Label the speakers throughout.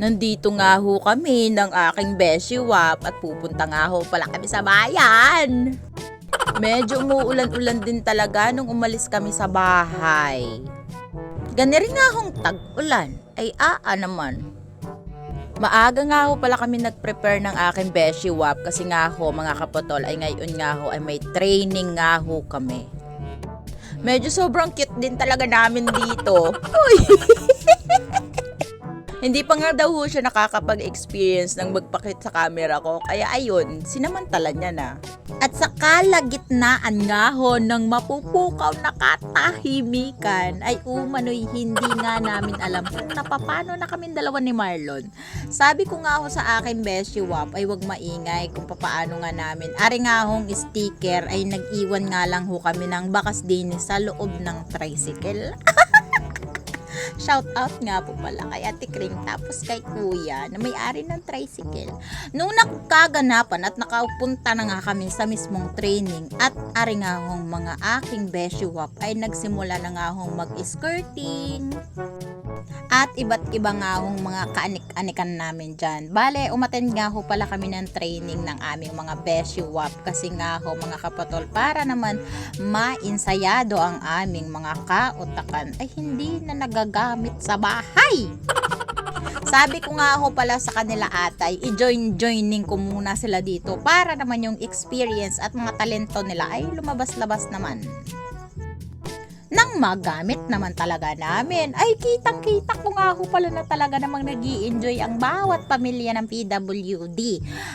Speaker 1: Nandito nga ho kami ng aking Beshi Wap at pupunta nga ho pala kami sa bayan. Medyo umuulan-ulan din talaga nung umalis kami sa bahay. Gani rin nga hong tag-ulan ay aa naman. Maaga nga ho pala kami nag-prepare ng aking Beshi Wap kasi nga ho mga kapotol ay ngayon nga ho ay may training nga ho kami. Medyo sobrang cute din talaga namin dito. Uy! Hindi pa nga daw ho siya nakakapag-experience ng magpakit sa camera ko. Kaya ayun, sinamantala niya na. At sa kalagitnaan nga ho ng mapupukaw na katahimikan ay umano'y hindi nga namin alam kung napapano na kami dalawa ni Marlon. Sabi ko nga ho sa akin Beshi Wap ay wag maingay kung papaano nga namin. Ari nga hong sticker ay nag-iwan nga lang ho kami ng bakas din sa loob ng tricycle. Shout out nga po pala kay Ate Kring tapos kay Kuya na may-ari ng tricycle. Nung nakaganapan at nakaupunta na nga kami sa mismong training at ari nga hong mga aking beshiwap ay nagsimula na nga hong mag-skirting at iba't iba nga mga kaanik-anikan namin dyan. Bale, umaten nga ho pala kami ng training ng aming mga beshiwap kasi nga ho mga kapatol para naman mainsayado ang aming mga kautakan ay hindi na nagagamit sa bahay. Sabi ko nga ho pala sa kanila atay, i-join-joining ko muna sila dito para naman yung experience at mga talento nila ay lumabas-labas naman. Nang magamit naman talaga namin, ay kitang-kita ko nga ho pala na talaga namang nag enjoy ang bawat pamilya ng PWD.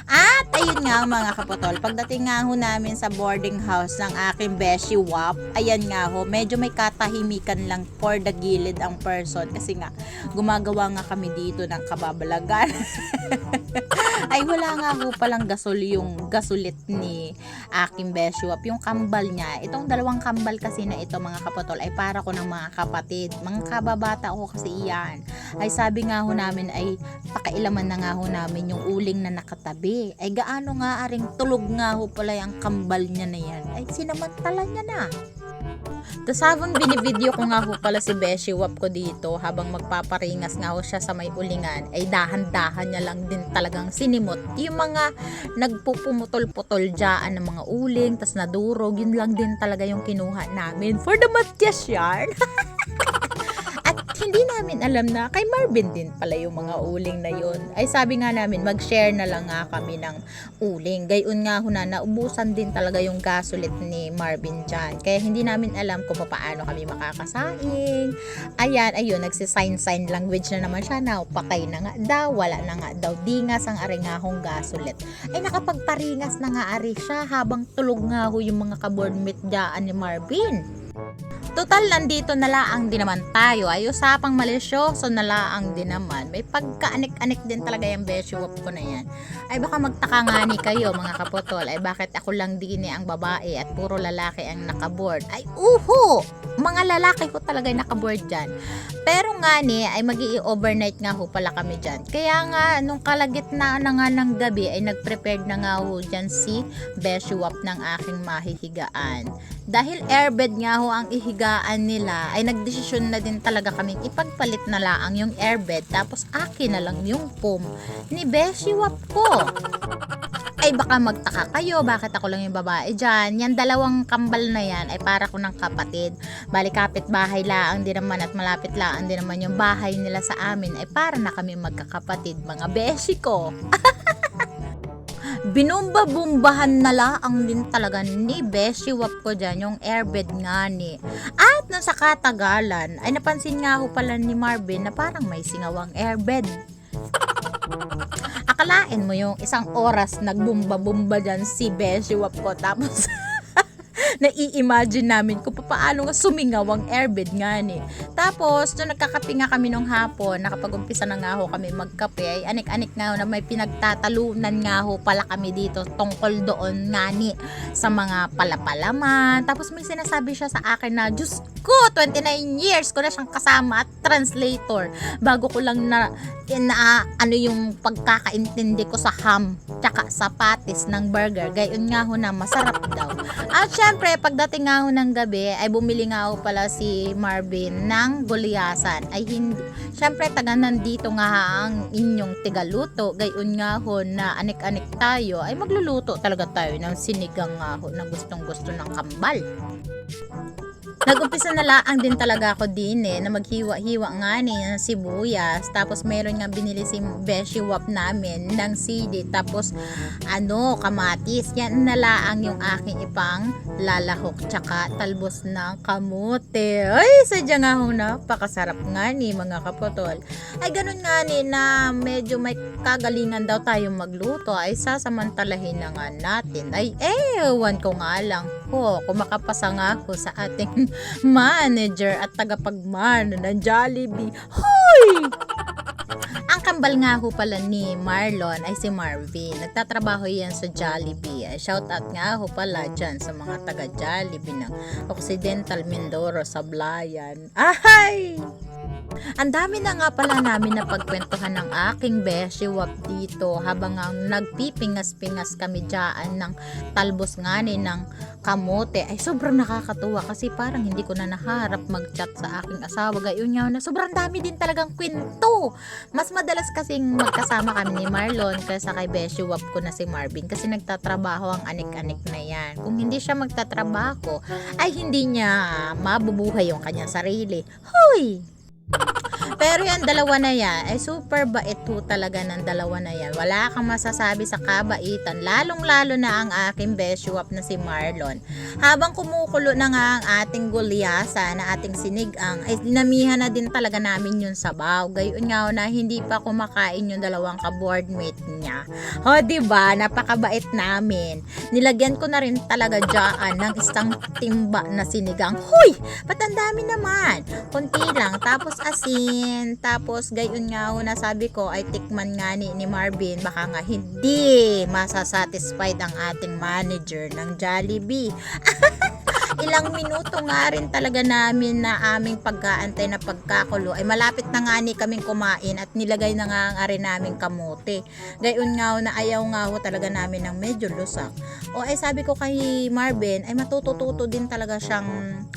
Speaker 1: At ayun nga mga kapotol, pagdating nga ho namin sa boarding house ng aking Beshi Wap, ayan nga ho, medyo may katahimikan lang for the gilid ang person kasi nga gumagawa nga kami dito ng kababalagan. ay wala nga ho palang gasol yung gasulit ni aking Beshi Wap, yung kambal niya. Itong dalawang kambal kasi na ito mga kapotol ay para ko ng mga kapatid. Mga kababata ko kasi iyan. Ay sabi nga ho namin ay pakailaman na nga ho namin yung uling na nakatabi. Ay gaano nga aring tulog nga ho pala yung kambal niya na yan. Ay sinamantala niya na. Tapos habang binivideo ko nga ho pala si Beshi Wap ko dito habang magpaparingas nga ho siya sa may ulingan ay dahan-dahan niya lang din talagang sinimot. Yung mga nagpupumutol-putol dyan ng mga uling tas nadurog yun lang din talaga yung kinuha namin for the Matias yarn namin alam na kay Marvin din pala yung mga uling na yun. Ay sabi nga namin, mag-share na lang nga kami ng uling. Gayon nga ho na, naubusan din talaga yung gasolit ni Marvin dyan. Kaya hindi namin alam kung paano kami makakasaing. Ayan, ayun, nagsisign-sign language na naman siya. Now, patay na nga daw, wala na nga daw. Dingas ang aringahong gasolit. Ay nakapagparingas na nga ari siya habang tulog nga ho yung mga kaboardmate dyan ni Marvin. Total, nandito na laang din naman tayo. Ay, usapang malisyoso na laang din naman. May pagkaanik-anik din talaga yung beshiwap ko na yan. Ay, baka magtaka nga ni kayo, mga kapotol. Ay, bakit ako lang din eh, ang babae at puro lalaki ang nakaboard? Ay, uho! Mga lalaki ko talaga nakaboard dyan. Pero nga ni, ay mag overnight nga ho pala kami dyan. Kaya nga, nung kalagitnaan na nga ng gabi, ay nag-prepared na nga ho dyan si beshiwap ng aking mahihigaan. Dahil airbed nga ho ang ihigaan nila, ay nagdesisyon na din talaga kaming ipagpalit na laang yung airbed tapos akin na lang yung foam ni Beshi Wap ko. Ay baka magtaka kayo, bakit ako lang yung babae dyan? Yan dalawang kambal na yan ay para ko ng kapatid. Bali kapit bahay laang din naman at malapit laang din naman yung bahay nila sa amin ay para na kami magkakapatid mga beshi ko. binumba-bumbahan na laang din talaga ni Beshi Wap ko dyan, yung airbed nga ni. At nung sa katagalan, ay napansin nga ho pala ni Marvin na parang may singawang airbed. Akalain mo yung isang oras nagbumba-bumba dyan si Beshi Wap ko tapos nai-imagine namin kung paano nga sumingaw ang airbed nga ni. Tapos, nung nagkakape nga kami nung hapon, nakapag-umpisa na nga ho kami magkape, ay anik-anik nga ho na may pinagtatalunan nga ho pala kami dito tungkol doon nga ni sa mga palapalaman. Tapos may sinasabi siya sa akin na, Diyos ko, 29 years ko na siyang kasama at translator. Bago ko lang na, na ano yung pagkakaintindi ko sa ham
Speaker 2: tsaka sapatis ng burger. Gayon nga ho na masarap daw. At syempre, pagdating nga ho ng gabi, ay bumili nga ho pala si Marvin ng gulyasan. Ay hindi, syempre taga nandito nga ang inyong tigaluto. Gayon nga ho na anik-anik tayo, ay magluluto talaga tayo ng sinigang nga ho na gustong gusto ng kambal. Nag-umpisa na laang din talaga ako din eh, na maghiwa-hiwa nga ni ng sibuyas. Tapos meron nga binili si Beshi Wap namin ng sili. Tapos ano, kamatis. Yan na laang yung aking ipang lalahok. Tsaka talbos ng kamote. Ay, sadya nga ho napakasarap nga ni mga kapotol. Ay, ganun nga ni na medyo may kagalingan daw tayo magluto. Ay, sasamantalahin na nga natin. Ay, ewan ko nga lang ko. Kung makapasa nga ako sa ating manager at tagapagmano ng Jollibee. Hoy! Ang kambal nga ho pala ni Marlon ay si Marvin. Nagtatrabaho yan sa Jollibee. Ay, Shout out nga ho pala dyan sa mga taga Jollibee ng Occidental Mindoro sa Blayan. Ay! Ang dami na nga pala namin na pagkwentuhan ng aking beshi wap dito habang ang nagpipingas-pingas kami dyan ng talbos nga ni ng kamote. Ay sobrang nakakatuwa kasi parang hindi ko na naharap mag-chat sa aking asawa. Gayon nga na sobrang dami din talagang kwento. Mas madalas kasing magkasama kami ni Marlon kaysa kay beshi wap ko na si Marvin kasi nagtatrabaho ang anik-anik na yan. Kung hindi siya magtatrabaho ay hindi niya mabubuhay yung kanyang sarili. Huy pero yan, dalawa na yan, ay super bait ho talaga ng dalawa na yan. Wala kang masasabi sa kabaitan, lalong-lalo na ang aking beshuap na si Marlon. Habang kumukulo na nga ang ating gulyasa na ating sinigang, ay dinamihan na din talaga namin yung sabaw. Gayon nga na hindi pa kumakain yung dalawang ka-boardmate niya. O, diba? Napakabait namin. Nilagyan ko na rin talaga dyan ng isang timba na sinigang. Huy! Ba't ang dami naman? Kunti lang. Tapos asin. Tapos gayon nga ho na sabi ko ay tikman nga ni, ni Marvin. Baka nga hindi masasatisfied ang ating manager ng Jollibee. Ilang minuto nga rin talaga namin na aming pagkaantay na pagkakulo ay malapit na nga ni kaming kumain at nilagay na nga ang ari naming kamote. Gayon nga na ayaw nga ho talaga namin ng medyo lusak. O ay sabi ko kay Marvin ay matutututo din talaga siyang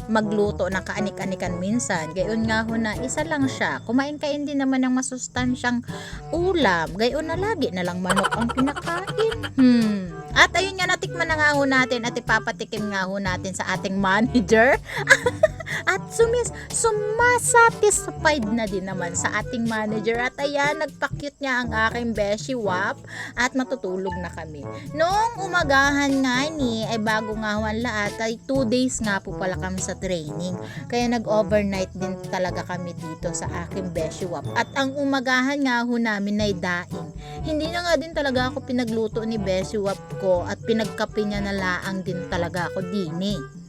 Speaker 2: magluto ng kaanik-anikan minsan. Gayon nga ho na isa lang siya. Kumain kain din naman ng masustansyang ulam. Gayon na lagi na lang manok ang pinakain. Hmm. At ayun nga, natikman na nga ho natin at ipapatikim nga ho natin sa ating manager. at sumis, sumasatisfied na din naman sa ating manager. At ayan, nagpakyut niya ang aking beshi wap at matutulog na kami. Noong umagahan nga ni, ay bago nga ho ang lahat, ay 2 days nga po pala kami sa training. Kaya nag-overnight din talaga kami dito sa aking beshi wap. At ang umagahan nga ho namin ay daing. Hindi na nga din talaga ako pinagluto ni beshi wap ko at pinagkape niya na laang din talaga ako dini.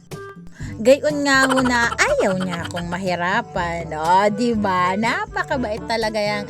Speaker 2: Gayon nga ho na ayaw niya akong mahirapan. O, di ba? Napakabait talaga yung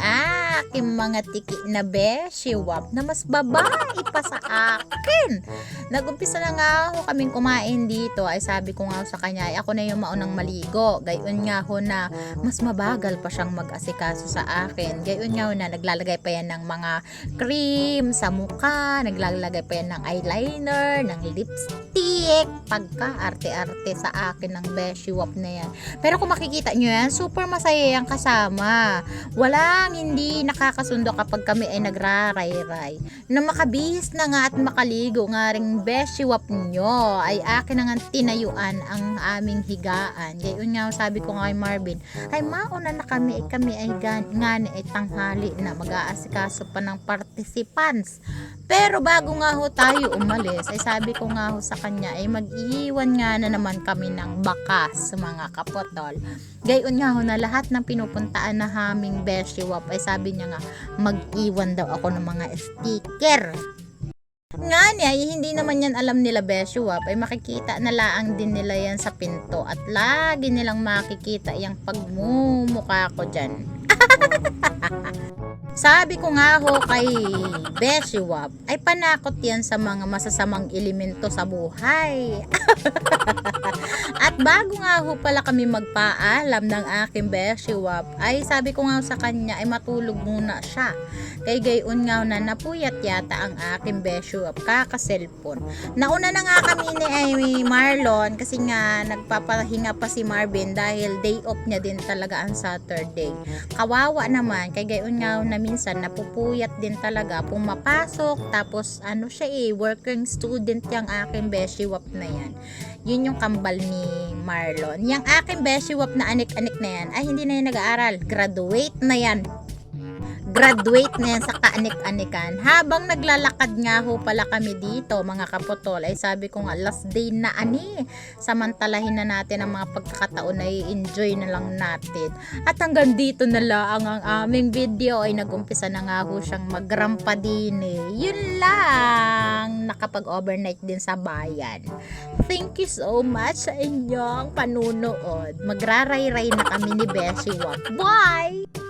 Speaker 2: aking mga tiki na beshi wap na mas babae pa sa akin. Nagumpisa na nga ho kaming kumain dito. Ay sabi ko nga sa kanya, ay ako na yung maunang maligo. Gayon nga ho na mas mabagal pa siyang mag-asikaso sa akin. Gayon nga ho na naglalagay pa yan ng mga cream sa mukha, naglalagay pa yan ng eyeliner, ng lipstick, pagka arte-arte sa akin ng beshi wap na yan. Pero kung makikita nyo yan, super masaya yung kasama. Walang hindi nakakasundo kapag kami ay nagraray-ray. Na makabihis na nga at makaligo nga ring beshi wap nyo, ay akin na nga tinayuan ang aming higaan. Gayon nga sabi ko nga kay Marvin, ay mauna na kami, ay kami ay gan, nga ay tanghali na mag-aasikaso pa ng participants. Pero bago nga ho tayo umalis, ay sabi ko nga ho sa kanya, ay mag-iwan nga na naman kami ng bakas mga kapotol. Gayon nga ho na lahat ng pinupuntaan na haming beshi wap, ay sabi niya nga, mag-iwan daw ako ng mga sticker. Nga niya, hindi naman yan alam nila Beshuap, ay makikita na laang din nila yan sa pinto at lagi nilang makikita yung pagmumukha ko dyan. Sabi ko nga ho kay Beshiwap, ay panakot yan sa mga masasamang elemento sa buhay. At bago nga ho pala kami magpaalam ng aking Beshiwap, ay sabi ko nga sa kanya ay matulog muna siya. Kay gayon nga na napuyat yata ang aking Beshiwap kaka-cellphone. Nauna na nga kami ni ay, Marlon kasi nga nagpapahinga pa si Marvin dahil day off niya din talaga ang Saturday. Kawawa naman, kay gayon nga na minsan napupuyat din talaga pumapasok tapos ano siya eh, working student yung aking beshiwap na yan. Yun yung kambal ni Marlon. Yung aking beshiwap na anik-anik na yan, ay hindi na yan nag-aaral. Graduate na yan graduate na yan sa kaanik-anikan. Habang naglalakad nga ho pala kami dito, mga kapotol, ay sabi ko nga, last day na ani. Samantalahin na natin ang mga pagkakataon na i-enjoy na lang natin. At hanggang dito na lang ang aming video ay nagumpisa na nga ho siyang magrampa din eh. Yun lang. Nakapag-overnight din sa bayan. Thank you so much sa inyong panunood. Magraray-ray na kami ni Beshi. Bye!